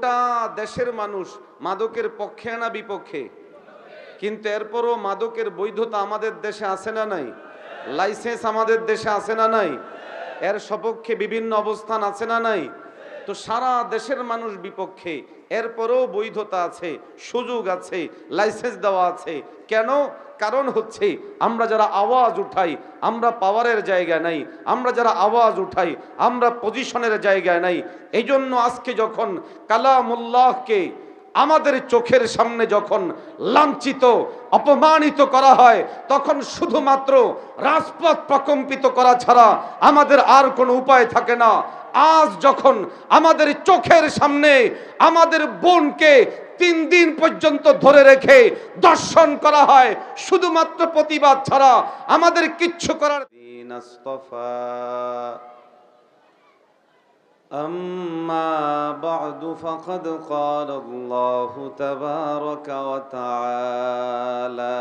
গোটা দেশের মানুষ মাদকের পক্ষে না বিপক্ষে? কিন্তু এরপরও মাদকের বৈধতা আমাদের দেশে আসে না নাই? লাইসেন্স আমাদের দেশে আসে না নাই? এর সপক্ষে বিভিন্ন অবস্থান আছে না নাই? তো সারা দেশের মানুষ বিপক্ষে। এরপরেও বৈধতা আছে, সুযোগ আছে লাইসেন্স দেওয়া আছে। কেন? কারণ হচ্ছে, আমরা যারা আওয়াজ উঠাই, আমরা পাওয়ারের জায়গায় নাই, আমরা যারা আওয়াজ উঠাই, আমরা পজিশনের জায়গায় নাই। এই জন্য আজকে যখন কালামুল্লাহকে আমাদের চোখের সামনে যখন লাঞ্ছিত, অপমানিত করা হয়, তখন শুধুমাত্র রাজপথ প্রকম্পিত করা ছাড়া আমাদের আর কোনো উপায় থাকে না। আজ যখন আমাদের চোখের সামনে আমাদের বোনকে তিন দিন পর্যন্ত ধরে রেখে দর্শন করা হয় শুধুমাত্র প্রতিবাদ ছাড়া আমাদের কিচ্ছু করার দিন আস্তফা أما بعد فقد قال الله تبارك وتعالى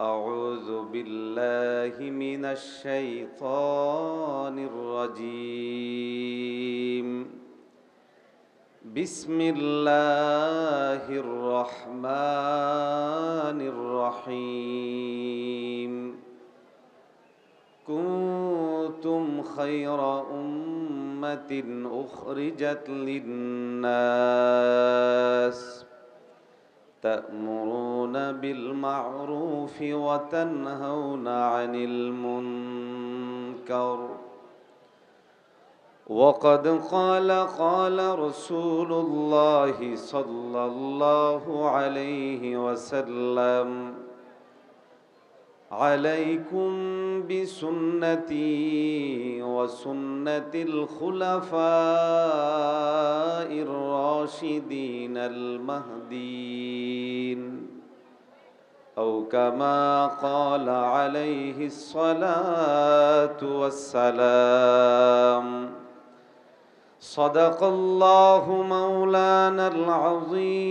أعوذ بالله من الشيطان الرجيم. بسم الله الرحمن الرحيم. كنتم خير أمة أخرجت للناس. تأمرون بالمعروف وتنهون عن المنكر. وقد قال قال رسول الله صلى الله عليه وسلم عليكم بسنتي وسنة الخلفاء الراشدين المهديين. أو كما قال عليه الصلاة والسلام صدق الله مولانا العظيم.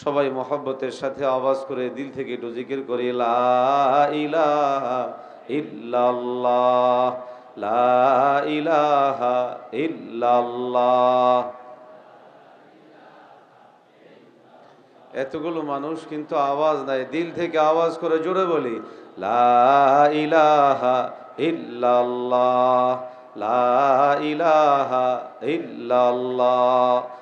সবাই মহব্বতের সাথে আওয়াজ করে দিল থেকে একটু জিকির করি এতগুলো মানুষ কিন্তু আওয়াজ নাই, দিল থেকে আওয়াজ করে জোরে বলি, লা ইলাহা ইল্লাল্লাহ, লা ইলাহা ইল্লাল্লাহ।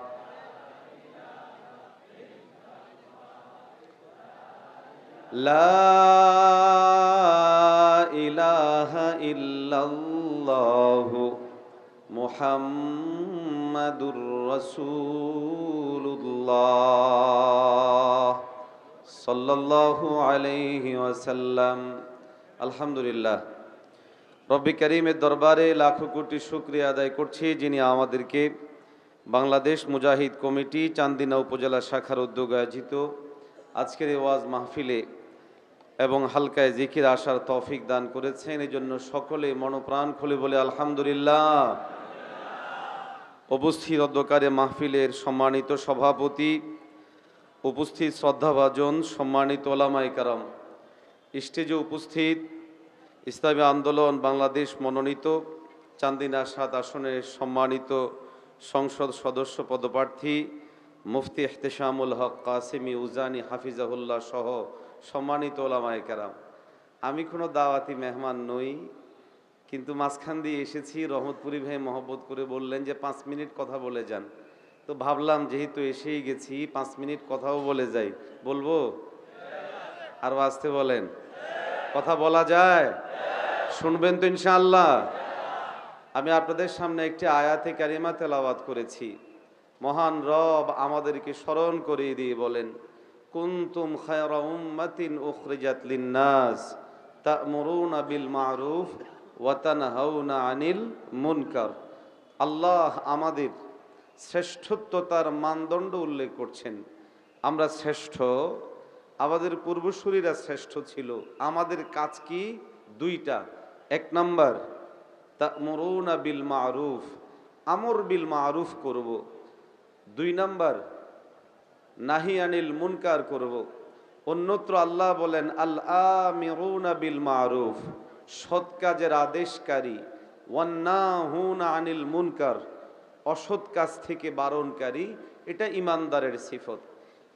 মোহাম্মদুর রসুল্লাহ সাল্লাল্লাহু আলাইহি ওয়াসাল্লাম। আলহামদুলিল্লাহ। রব্বি করিমের দরবারে লাখো কোটি শুক্রিয়া আদায় করছি যিনি আমাদেরকে বাংলাদেশ মুজাহিদ কমিটি, চান্দিনা উপজেলা শাখার উদ্যোগে আয়োজিত আজকের ওয়াজ মাহফিলে এবং হালকায় জিকির আসার তৌফিক দান করেছেন। এই জন্য সকলে মনপ্রাণ খুলে বলে আলহামদুলিল্লাহ। উপস্থিত অধ্যকারে মাহফিলের সম্মানিত সভাপতি, উপস্থিত শ্রদ্ধাভাজন, সম্মানিত ওলামাই কারাম। স্টেজে উপস্থিত ইসলামী আন্দোলন বাংলাদেশ মনোনীত চান্দিনা সাত আসনের সম্মানিত সংসদ সদস্য পদপ্রার্থী মুফতি এহতেশামুল হক কাসেমি উজানি হাফিজাহুল্লাহ সহ সম্মানিত ওলামাই কারাম, আমি কোনো দাওয়াতি মেহমান নই, কিন্তু মাঝখান দিয়ে এসেছি, রহমতপুরি ভাই মহব্বত করে বললেন যে, পাঁচ মিনিট কথা বলে যান। তো ভাবলাম যেহেতু এসেই গেছি, পাঁচ মিনিট কথাও বলে যাই। বলব? আর আসতে বলেন। কথা বলা যায়? শুনবেন তো ইনশাআল্লাহ। আমি আপনাদের সামনে একটি আয়াতে কারিমা তেলাওয়াত করেছি। মহান রব আমাদেরকে স্মরণ করিয়ে দিয়ে বলেন কুনতুম খায়রা উম্মাতিন উখরিজাত লিন্নাস তা'মুরুনা বিল মারুফ ওয়া তানহাউনা আনিল মুনকার। আল্লাহ আমাদের শ্রেষ্ঠত্বতার মানদণ্ড উল্লেখ করছেন। আমরা শ্রেষ্ঠ, আমাদের পূর্বসূরীরা শ্রেষ্ঠ ছিল। আমাদের কাজ কি? দুইটা। এক নাম্বার, তা'মুরুনা বিল মারুফ, আমর বিল মারুফ করব। দুই নাম্বার নাহি আনিল মুনকার করব। অন্যত্র আল্লাহ বলেন, আল আমিরুনা বিল মারুফ, সৎ কাজের আদেশকারী। ওয়ান্নাহুনা আনিল মুনকার, অসৎ কাজ থেকে বারণকারী। এটা ইমানদারের সিফত।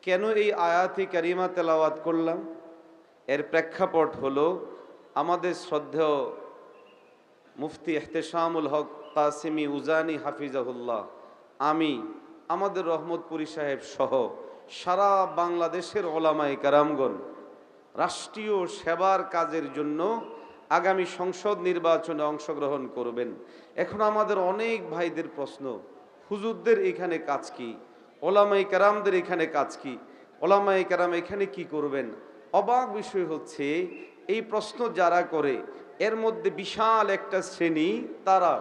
কেন এই আয়াতি কারিমা তেলাওয়াত করলাম? এর প্রেক্ষাপট হলো, আমাদের শ্রদ্ধেয় মুফতি এহতেশামুল হক কাসিমি উজানি হাফিজাহুল্লাহ, আমি আমাদের রহমতপুরী সাহেব সহ সারা বাংলাদেশের ওলামাই কারামগণ রাষ্ট্রীয় সেবার কাজের জন্য আগামী সংসদ নির্বাচনে অংশগ্রহণ করবেন। এখন আমাদের অনেক ভাইদের প্রশ্ন, হুজুরদের এখানে কাজ কি? ওলামাই কারামদের এখানে কাজ কি? ওলামাই কারাম এখানে কি করবেন? অবাক বিষয় হচ্ছে, এই প্রশ্ন যারা করে, এর মধ্যে বিশাল একটা শ্রেণি তারা,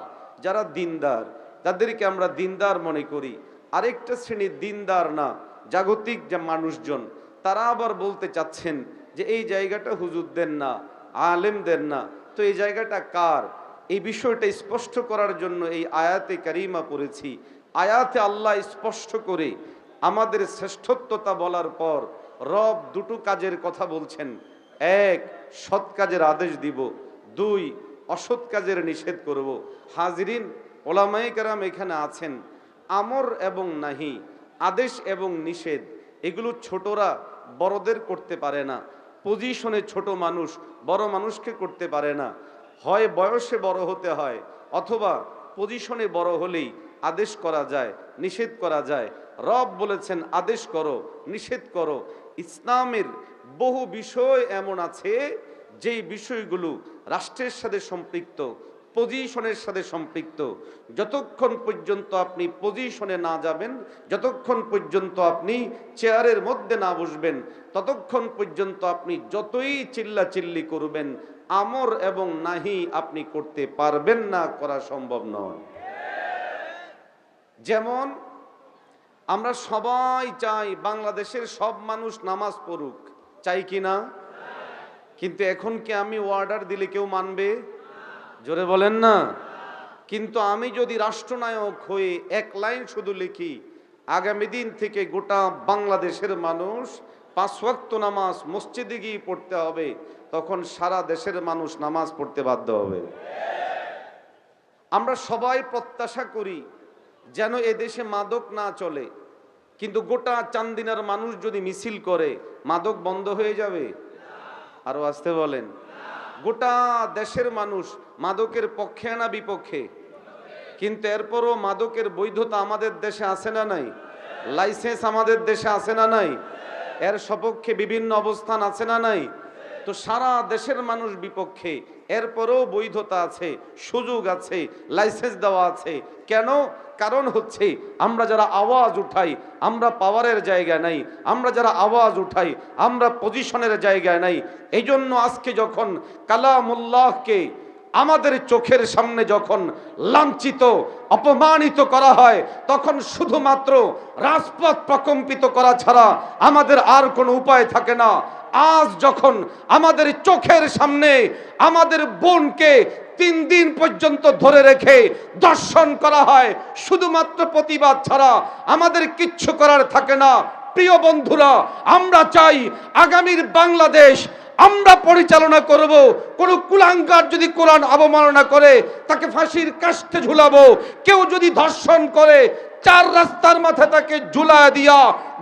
যারা দিনদার, তাদেরকে আমরা দিনদার মনে করি। আরেকটা শ্রেণি দিনদার না, জাগতিক যে মানুষজন, তারা আবার বলতে চাচ্ছেন যে এই জায়গাটা হুজুরদের না, আলেমদের না। তো এই জায়গাটা কার? এই বিষয়টা স্পষ্ট করার জন্য এই আয়াতে কারিমা পড়েছি। আয়াতে আল্লাহ স্পষ্ট করে আমাদের শ্রেষ্ঠত্বতা বলার পর রব দুটো কাজের কথা বলছেন। এক, সৎ কাজের আদেশ দিব। দুই, অসৎ কাজের নিষেধ করব। হাজরিন ওলামাই কারাম এখানে আছেন। আমর এবং নাহি, আদেশ এবং নিষেধ, এগুলো ছোটরা বড়দের করতে পারে না। পজিশনে ছোট মানুষ বড় মানুষকে করতে পারে না। হয় বয়সে বড় হতে হয়, অথবা পজিশনে বড় হলেই আদেশ করা যায়, নিষেধ করা যায়। রব বলেছেন, আদেশ করো, নিষেধ করো। ইসলামের বহু বিষয় এমন আছে, যেই বিষয়গুলো রাষ্ট্রের সাথে সম্পৃক্ত। পজিশনের সাথে সম্পৃক্ত। যতক্ষণ পর্যন্ত আপনি পজিশনে না যাবেন, যতক্ষণ পর্যন্ত আপনি চেয়ারের মধ্যে না বসবেন, ততক্ষণ পর্যন্ত আপনি যতই চিল্লা চিল্লি করবেন, আমর এবং নাহি আপনি করতে পারবেন না, করা সম্ভব নয়। যেমন, আমরা সবাই চাই বাংলাদেশের সব মানুষ নামাজ পড়ুক। চাই কি না? কিন্তু এখন কি আমি অর্ডার দিলে কেউ মানবে? জোরে বলেন না। কিন্তু আমি যদি রাষ্ট্রনায়ক হয়ে এক লাইন শুধু লিখি, আগামী দিন থেকে গোটা বাংলাদেশের মানুষ পাঁচ ওয়াক্ত নামাজ মসজিদে গিয়ে পড়তে হবে, তখন সারা দেশের মানুষ নামাজ পড়তে বাধ্য হবে। আমরা সবাই প্রত্যাশা করি যেন এ দেশে মাদক না চলে, কিন্তু গোটা চান্দিনার মানুষ যদি মিছিল করে, মাদক বন্ধ হয়ে যাবে? আরও আসতে বলেন। গোটা দেশের মানুষ মাদকের পক্ষে না বিপক্ষে? কিন্তু এরপরও মাদকের বৈধতা আমাদের দেশে আছে না নাই? লাইসেন্স আমাদের দেশে আছে না নাই? এর সপক্ষে বিভিন্ন অবস্থান আছে না নাই? তো সারা দেশের মানুষ বিপক্ষে। এরপরেও বৈধতা আছে, সুযোগ আছে লাইসেন্স দেওয়া আছে। কেন? কারণ হচ্ছে, আমরা যারা আওয়াজ উঠাই, আমরা পাওয়ারের জায়গা নাই, আমরা যারা আওয়াজ উঠাই, আমরা পজিশনের জায়গায় নাই। এই জন্য আজকে যখন কালামুল্লাহকে আমাদের চোখের সামনে যখন লাঞ্ছিত, অপমানিত করা হয়, তখন শুধুমাত্র রাজপথ প্রকম্পিত করা ছাড়া আমাদের আর কোনো উপায় থাকে না। আজ যখন আমাদের চোখের সামনে আমাদের বোনকে তিন দিন পর্যন্ত ধরে রেখে দর্শন করা হয়, শুধুমাত্র প্রতিবাদ ছাড়া আমাদের কিচ্ছু করার থাকে না। প্রিয় বন্ধুরা, আমরা চাই আগামীর বাংলাদেশ আমরা পরিচালনা করব। কোন কুলাঙ্কার যদি কোরআন অবমাননা করে, তাকে ফাঁসির কাস্তে ঝুলাবো। কেউ যদি ধর্ষণ করে, চার রাস্তার মাথায় তাকে ঝুলা দিয়া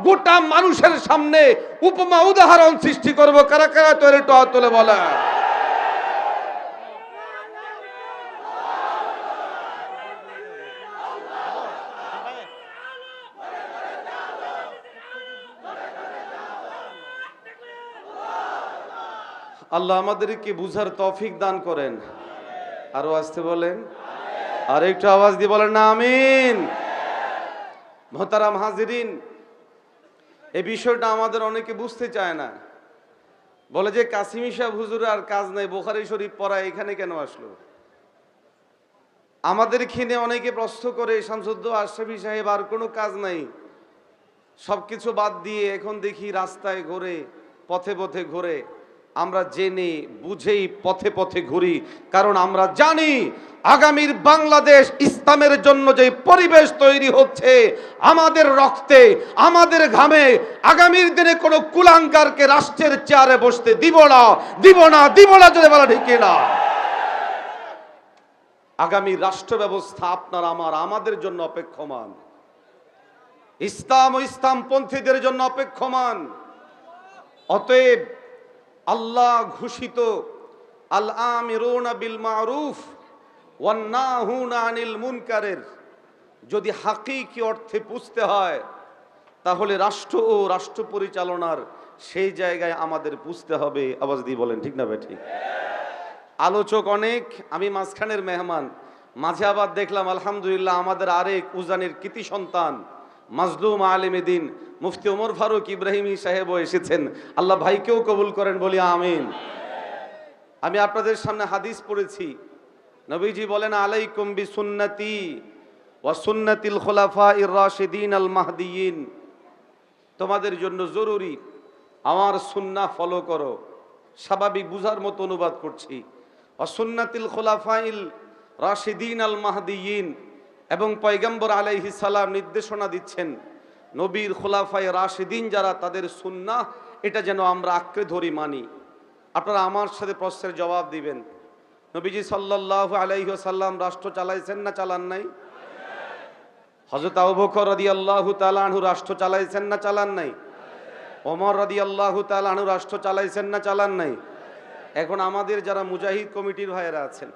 গোটা মানুষের সামনে উপমা উদাহরণ সৃষ্টি করব। কারা কারা তৈরি টলে বলে আল্লাহ আমাদেরকে বুঝার তফিক দান করেন। আরও আসতে বলেন। আর একটু আওয়াজ দিয়ে বলেন না আমিন। মহতারাম হাজিরিন এই বিষয়টা আমাদের অনেকে বুঝতে চায় না। বলে যে, কাসিমি সাহেব হুজুর আর কাজ নাই, বোখারি শরীফ পড়া এখানে কেন আসলো? আমাদের খিনে অনেকে প্রশ্ন করে, শামসুদ্দ আশরাফি সাহেব আর কোনো কাজ নাই। সবকিছু বাদ দিয়ে এখন দেখি রাস্তায় ঘুরে, পথে পথে ঘুরে। আমরা জেনে, বুঝেই, পথে পথে ঘুরি। কারণ আমরা জানি, আগামীর বাংলাদেশ ইসলামের জন্য যে পরিবেশ তৈরি হচ্ছে, আমাদের রক্তে, আমাদের ঘামে, আগামীর দিনে কোনো কুলাঙ্গারকে রাষ্ট্রের চেয়ারে বসতে দিব না দিব না দিব না যদি বলা ঠিক না আগামী রাষ্ট্র ব্যবস্থা আপনার, আমার, আমাদের জন্য অপেক্ষমান। ইসলাম ও ইসলামপন্থীদের জন্য অপেক্ষমান। অতএব আল্লাহ ঘোষিত আল বিল মারুফ আনিল মুনকারের। যদি হাকিকি অর্থে পুষতে হয়, তাহলে রাষ্ট্র ও রাষ্ট্র পরিচালনার সেই জায়গায় আমাদের পুষতে হবে। আওয়াজ দিয়ে বলেন, ঠিক না ভাই, ঠিক? আলোচক অনেক, আমি মাঝখানের মেহমান। মাঝে আবার দেখলাম, আলহামদুলিল্লাহ, আমাদের আরেক উজানের কৃতি সন্তান মাজলুম আলিমে দিন। মুফতি ওমর ফারুক ইব্রাহিমী সাহেবও এসেছেন। আল্লাহ ভাইকেও কবুল করেন, বলি আমিন। আমি আপনাদের সামনে হাদিস পড়েছি। নবীজি বলেন, আলাইকুম বি সুন্নতি ওয়া সুন্নাতিল খোলাফা ইর রাশিদিন আল মাহদিয়িন। তোমাদের জন্য জরুরি, আমার সুন্না ফলো করো। স্বাভাবিক বুঝার মতো অনুবাদ করছি। অসুন্নাতিল খোলাফাইল রাশিদিন আল মাহদিয়িন। এবং পয়গম্বর আলাইহি সালাম নির্দেশনা দিচ্ছেন, নবীর খোলাফায় রাশিদিন যারা তাদের সুন্নাহ, এটা যেন আমরা আঁকড়ে ধরি, মানি। আপনারা আমার সাথে প্রশ্নের জবাব দিবেন। নবীজি সাল্লাহ আলাইহি সাল্লাম রাষ্ট্র চালাইছেন না চালান নাই? হজরত আবুবকর রাদিয়াল্লাহু তাআলা আনহু রাষ্ট্র চালাইছেন না চালান নাই? ওমর রাদি আল্লাহ তালানু রাষ্ট্র চালাইছেন না চালান নাই? এখন আমাদের যারা মুজাহিদ কমিটির ভাইয়েরা আছেন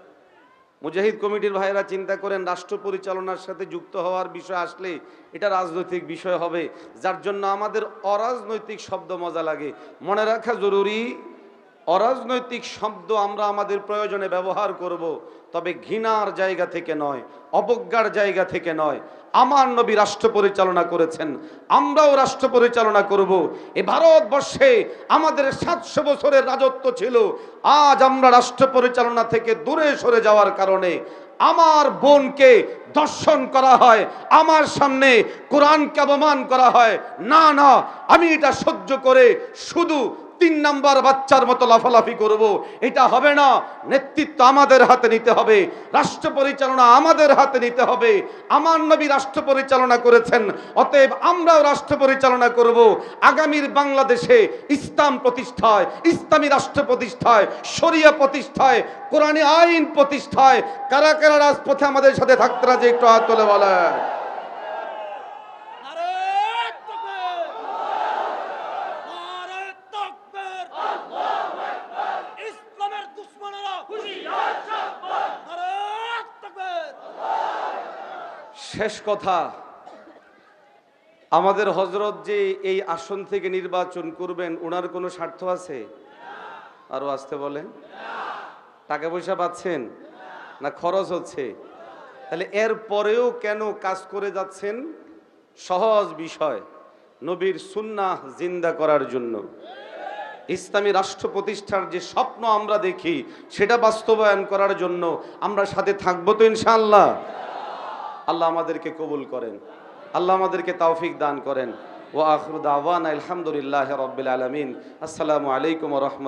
মুজাহিদ কমিটির ভাইয়েরা চিন্তা করেন, রাষ্ট্র পরিচালনার সাথে যুক্ত হওয়ার বিষয় আসলে এটা রাজনৈতিক বিষয় হবে। যার জন্য আমাদের অরাজনৈতিক শব্দ মজা লাগে। মনে রাখা জরুরি অরাজনৈতিক শব্দ আমরা আমাদের প্রয়োজনে ব্যবহার করব, তবে ঘৃণার জায়গা থেকে নয়, অবজ্ঞার জায়গা থেকে নয়। আমার নবী রাষ্ট্র পরিচালনা করেছেন, আমরাও রাষ্ট্র পরিচালনা করব। এ ভারতবর্ষে আমাদের সাতশো বছরের রাজত্ব ছিল, আজ আমরা রাষ্ট্র পরিচালনা থেকে দূরে সরে যাওয়ার কারণে আমার বোনকে দর্শন করা হয়, আমার সামনে কোরআনকে অবমান করা হয়। না না, আমি এটা সহ্য করে শুধু তিন নাম্বার বাচ্চার মতো লাফালাফি করব। এটা হবে না। নেতৃত্ব আমাদের হাতে নিতে হবে। রাষ্ট্র পরিচালনা আমাদের হাতে নিতে হবে। আমার নবী রাষ্ট্র পরিচালনা করেছেন। অতএব আমরাও রাষ্ট্র পরিচালনা করব। আগামীর বাংলাদেশে ইসলাম প্রতিষ্ঠায়, ইসলামী রাষ্ট্র প্রতিষ্ঠায়, শরিয়া প্রতিষ্ঠায়, কোরআনী আইন প্রতিষ্ঠায়, কারা কারা রাজপথে আমাদের সাথে থাকতে রাজে একটু হাত তুলে বলেন। শেষ কথা, আমাদের হজরত যে এই আসন থেকে নির্বাচন করবেন ওনার কোনো স্বার্থ আছে? আরও আসতে বলেন। টাকা পয়সা পাচ্ছেন? না খরচ হচ্ছে? তাহলে এর পরেও কেন কাজ করে যাচ্ছেন? সহজ বিষয়, নবীর সুন্নাহ জিন্দা করার জন্য। ইসলামী রাষ্ট্র প্রতিষ্ঠার যে স্বপ্ন আমরা দেখি, সেটা বাস্তবায়ন করার জন্য আমরা সাথে থাকব তো ইনশাআল্লাহ। আল্লাহ আমাদেরকে কবুল করেন। আল্লাহ আমাদেরকে তৌফিক দান করেন। ও আখরুদ আওয়ান আলহামদুলিল্লাহ রবিল আলমিন। আসসালামু আলাইকুম রহমত